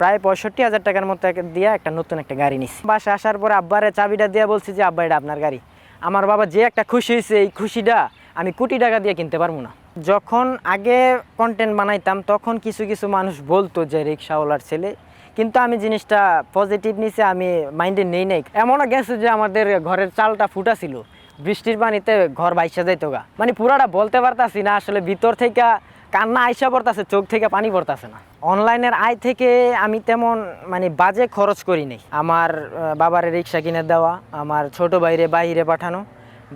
প্রায় পঁয়ষট্টি হাজার টাকার মতো দিয়ে একটা নতুন একটা গাড়ি নিছি। বাসা আসার পরে আব্বারে চাবিটা দিয়ে বলছি যে, আব্বা, এটা আপনার গাড়ি। আমার বাবা যে একটা খুশি হয়েছে, এই খুশিটা আমি কোটি টাকা দিয়ে কিনতে পারব না। যখন আগে কন্টেন্ট বানাইতাম, তখন কিছু কিছু মানুষ বলতো যে, রিক্সাওয়ালার ছেলে। কিন্তু আমি জিনিসটা পজিটিভ নিছে, আমি মাইন্ডে নেই নাই। এমনও গেছে যে, আমাদের ঘরের চালটা ফুটা ছিল। বৃষ্টির পানিতে ঘর বাইসা যাইতো গা। মানে পুরাটা বলতে পারতাছি না, আসলে ভিতর থেকে কান্না আইসা পড়তাছে, চোখ থেকে পানি পড়তাছে না। অনলাইনের আয় থেকে আমি তেমন মানে বাজে খরচ করি নাই। আমার বাবার রিক্সা কিনে দেওয়া, আমার ছোট বাইরে বাইরে পাঠানো।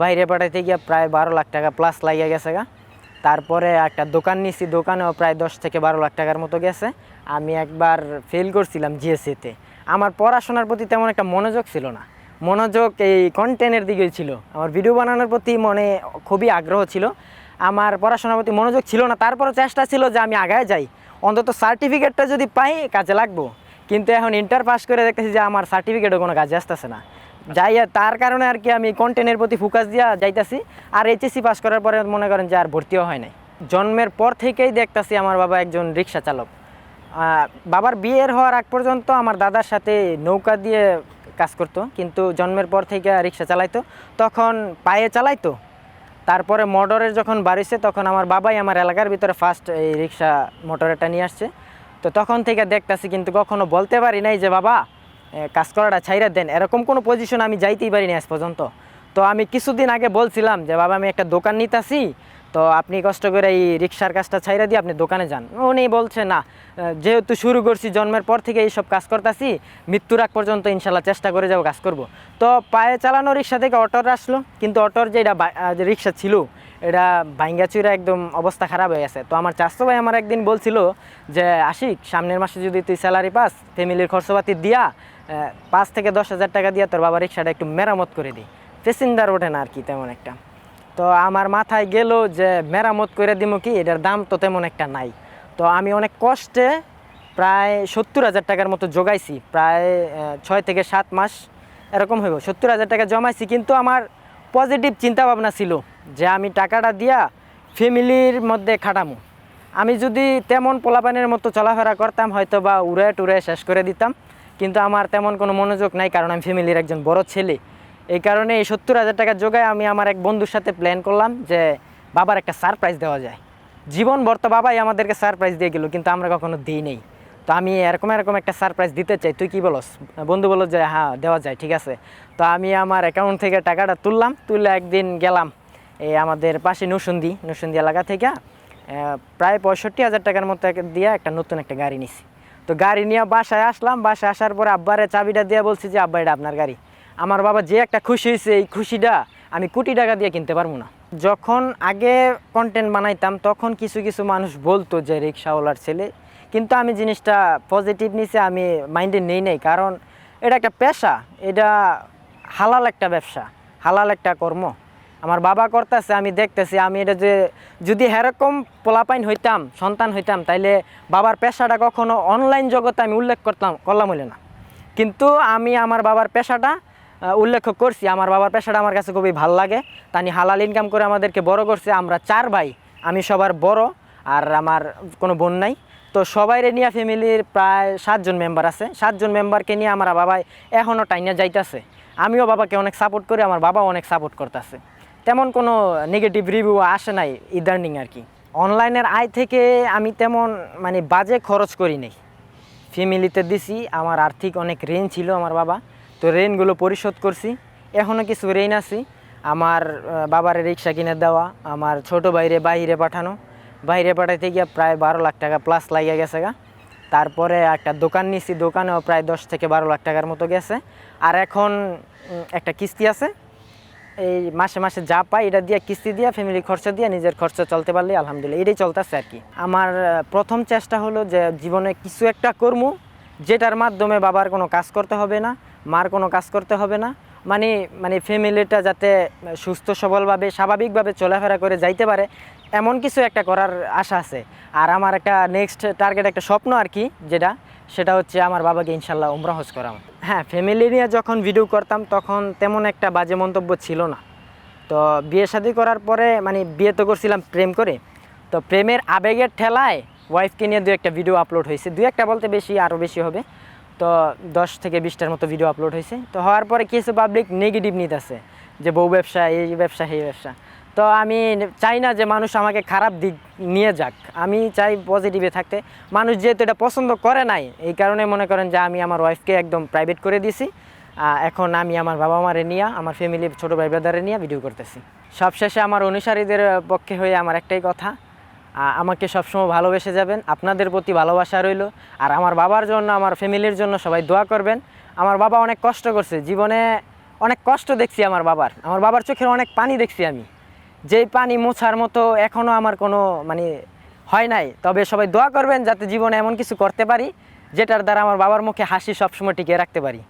বাইরে পাঠাইতে গিয়ে প্রায় বারো লাখ টাকা প্লাস লাগিয়ে গেছে গা। তারপরে একটা দোকান নিছি, দোকানেও প্রায় দশ থেকে বারো লাখ টাকার মতো গেছে। আমি একবার ফেল করছিলাম জিএসসিতে আমার পড়াশোনার প্রতি তেমন একটা মনোযোগ ছিল না। মনোযোগ এই কন্টেন্টের দিকেই ছিল। আমার ভিডিও বানানোর প্রতি মনে খুবই আগ্রহ ছিল। আমার পড়াশোনার প্রতি মনোযোগ ছিল না। তারপরও চেষ্টা ছিল যে আমি আগায় যাই। অন্তত সার্টিফিকেটটা যদি পাই, কাজে লাগবো। কিন্তু এখন ইন্টার পাস করে দেখতেছি যে আমার সার্টিফিকেটও কোনো কাজে আসতেছে না। যাই তার কারণে আর কি আমি কন্টেন্টের প্রতি ফোকাস দিয়া যাইতাছি। আর এইচএসসি পাস করার পরে মনে করেন যে আর ভর্তিও হয় নাই। জন্মের পর থেকেই দেখতাছি আমার বাবা একজন রিক্সা চালক। বাবার বিয়ের হওয়ার আগ পর্যন্ত আমার দাদার সাথে নৌকা দিয়ে কাজ করতো। কিন্তু জন্মের পর থেকে রিক্সা চালাইতো। তখন পায়ে চালাইতো। তারপরে মোটরের যখন বাড়িছে, তখন আমার বাবাই আমার এলাকার ভিতরে ফার্স্ট এই রিক্সা মোটরেরটা নিয়ে আসছে। তো তখন থেকে দেখতেছি কিন্তু কখনো বলতে পারি নাই যে, বাবা কাজ করাটা ছাইরা দেন। এরকম কোনো পজিশন আমি যাইতেই পারিনি আজ পর্যন্ত। তো আমি কিছুদিন আগে বলছিলাম যে, বাবা, আমি একটা দোকান নিতেছি তো আপনি কষ্ট করে এই রিক্সার কাজটা ছাইরা দিয়ে আপনি দোকানে যান। উনি বলছে, না, যেহেতু শুরু করছি, জন্মের পর থেকে এইসব কাজ করতেছি, মৃত্যুর আগ পর্যন্ত ইনশাল্লাহ চেষ্টা করে যাব, কাজ করব। তো পায়ে চালানো রিক্সা থেকে অটোর আসলো, কিন্তু অটোর যে এটা রিক্সা ছিল, এটা ভাঙ্গা চুরা একদম অবস্থা খারাপ হয়ে গেছে। তো আমার চাষতো ভাই আমার একদিন বলছিল যে, আশিক, সামনের মাসে যদি তুই স্যালারি পাস ফ্যামিলির খরচপাতি দিয়া পাঁচ থেকে দশ হাজার টাকা দিয়া তোর বাবা রিক্সাটা একটু মেরামত করে দিই প্যাসেঞ্জার ওঠে না আর কি, তেমন একটা। তো আমার মাথায় গেল যে মেরামত করে দিব কি, এটার দাম তো তেমন একটা নাই। তো আমি অনেক কষ্টে প্রায় সত্তর হাজার টাকার মতো জোগাইছি, প্রায় ছয় থেকে সাত মাস, এরকম হইব। সত্তর হাজার টাকা জমাইছি, কিন্তু আমার পজিটিভ চিন্তা ভাবনা ছিল যে আমি টাকাটা দিয়া ফ্যামিলির মধ্যে খাটামু। আমি যদি তেমন পোলাপানের মতো চলাফেরা করতাম হয়তো বা উড়ে টুড়ে শেষ করে দিতাম, কিন্তু আমার তেমন কোনো মনোযোগ নাই, কারণ আমি ফ্যামিলির একজন বড় ছেলে। এই কারণে এই সত্তর হাজার টাকা জোগায় আমি আমার এক বন্ধুর সাথে প্ল্যান করলাম যে বাবার একটা সারপ্রাইজ দেওয়া যায়। জীবন তো বাবাই আমাদেরকে সারপ্রাইজ দিয়ে গেল, কিন্তু আমরা কখনো দিই নেই। তো আমি এরকম এরকম একটা সারপ্রাইজ দিতে চাই। তুই কি বলস? বন্ধু বলল যে হ্যাঁ দেওয়া যায়, ঠিক আছে। তো আমি আমার অ্যাকাউন্ট থেকে টাকাটা তুললাম, তুলে একদিন গেলাম এই আমাদের পাশে নুসন্দি নুসন্দি এলাকা থেকে প্রায় পঁয়ষট্টি হাজার টাকার মতো দিয়ে একটা নতুন একটা গাড়ি নিছি। তো গাড়ি নিয়ে বাসায় আসলাম, বাসায় আসার পরে আব্বারে চাবিটা দিয়ে বলছি যে, আব্বা, এটা আপনার গাড়ি। আমার বাবা যে একটা খুশি হয়েছে, এই খুশিটা আমি কোটি টাকা দিয়ে কিনতে পারব না। যখন আগে কন্টেন্ট বানাইতাম, তখন কিছু কিছু মানুষ বলতো যে, রিক্সাওয়ালার ছেলে। কিন্তু আমি জিনিসটা পজিটিভ নিছে আমি মাইন্ডে নেই নাই। কারণ এটা একটা পেশা, এটা হালাল একটা ব্যবসা, হালাল একটা কর্ম। আমার বাবা করতেছে, আমি দেখতেছি, আমি এটা যে, যদি এরকম পোলাপাইন হইতাম, সন্তান হইতাম, তাইলে বাবার পেশাটা কখনো অনলাইন জগতে আমি উল্লেখ করতাম, করলাম হইলে না। কিন্তু আমি আমার বাবার পেশাটা উল্লেখ করছি, আমার বাবার পেশাটা আমার কাছে খুবই ভালো লাগে। তানি হালাল ইনকাম করে আমাদেরকে বড় করছে। আমরা চার ভাই, আমি সবার বড় আর আমার কোনো বোন নাই। তো সবাই নিয়ে ফ্যামিলির প্রায় সাতজন মেম্বার আছে। সাতজন মেম্বারকে নিয়ে আমার বাবা এখনও টাইনা যাইতাছে। আমিও বাবাকে অনেক সাপোর্ট করি, আমার বাবাও অনেক সাপোর্ট করতেছে। তেমন কোনো নেগেটিভ রিভিউ আসে নাই ইদার্নিং আর কি। অনলাইনের আয় থেকে আমি তেমন মানে বাজে খরচ করি নাই। ফ্যামিলিতে দিছি, আমার আর্থিক অনেক ঋণ ছিল আমার বাবা। তো ঋণগুলো পরিশোধ করছি। এখনও কিছু ঋণ আছি। আমার বাবার রিক্সা কিনে দেওয়া, আমার ছোট বাইরে বাইরে পাঠানো। বাইরে পাঠাইতে গিয়ে প্রায় বারো লাখ টাকা প্লাস লাগিয়ে গেছে গা। তারপরে একটা দোকান নিছি, দোকানেও প্রায় দশ থেকে বারো লাখ টাকার মতো গেছে। আর এখন একটা কিস্তি আছে। এই মাসে মাসে যা পাই এটা দিয়ে কিস্তি দিয়ে ফ্যামিলি খরচা দিয়ে, নিজের খরচা চলতে পারলে আলহামদুলিল্লাহ এটাই চলতেছে আর কি। আমার প্রথম চেষ্টা হলো যে জীবনে কিছু একটা কর্ম, যেটার মাধ্যমে বাবার কোনো কাজ করতে হবে না। মার কোনো কাজ করতে হবে না। মানে মানে ফ্যামিলিটা যাতে সুস্থ, সবলভাবে, স্বাভাবিকভাবে চলাফেরা করে যাইতে পারে, এমন কিছু একটা করার আশা আছে। আর আমার একটা নেক্সট টার্গেট একটা স্বপ্ন আর কি, যেটা, সেটা হচ্ছে আমার বাবাকে ইনশাল্লাহ উমরা হজ করাম হ্যাঁ ফ্যামিলি নিয়ে যখন ভিডিও করতাম, তখন তেমন একটা বাজে মন্তব্য ছিল না। তো বিয়ে শাদী করার পরে মানে বিয়ে তো করছিলাম প্রেম করে, তো প্রেমের আবেগের ঠেলায় ওয়াইফকে নিয়ে দু একটা ভিডিও আপলোড হয়েছে। দু একটা বলতে বেশি, আরও বেশি হবে। তো দশ থেকে বিশটার মতো ভিডিও আপলোড হয়েছে। তো হওয়ার পরে কিছু পাবলিক নেগেটিভ নিতেছে যে বউ ব্যবসা এই ব্যবসা সেই ব্যবসা। তো আমি চাই না যে মানুষ আমাকে খারাপ দিক নিয়ে যাক। আমি চাই পজিটিভে থাকতে। মানুষ যেহেতু এটা পছন্দ করে নাই এই কারণে মনে করেন যে আমি আমার ওয়াইফকে একদম প্রাইভেট করে আহ, এখন আমি আমার বাবা মারে নিয়ে আমার ফ্যামিলির ছোটো ভাই ব্রাদারে নিয়ে ভিডিও করতেছি। সবশেষে আমার অনুসারীদের পক্ষে হয়ে আমার একটাই কথা আমাকে সবসময় ভালোবেসে যাবেন। আপনাদের প্রতি ভালোবাসা রইল। আর আমার বাবার জন্য, আমার ফ্যামিলির জন্য সবাই দোয়া করবেন। আমার বাবা অনেক কষ্ট করছে। জীবনে অনেক কষ্ট দেখছি আমার বাবার। আমার বাবার চোখের অনেক পানি দেখছি আমি। যেই পানি মোছার মতো এখনও আমার কোনো মানে হয় নাই। তবে সবাই দোয়া করবেন যাতে জীবনে এমন কিছু করতে পারি, যেটার দ্বারা আমার বাবার মুখে হাসি সবসময় টিকিয়ে রাখতে পারি।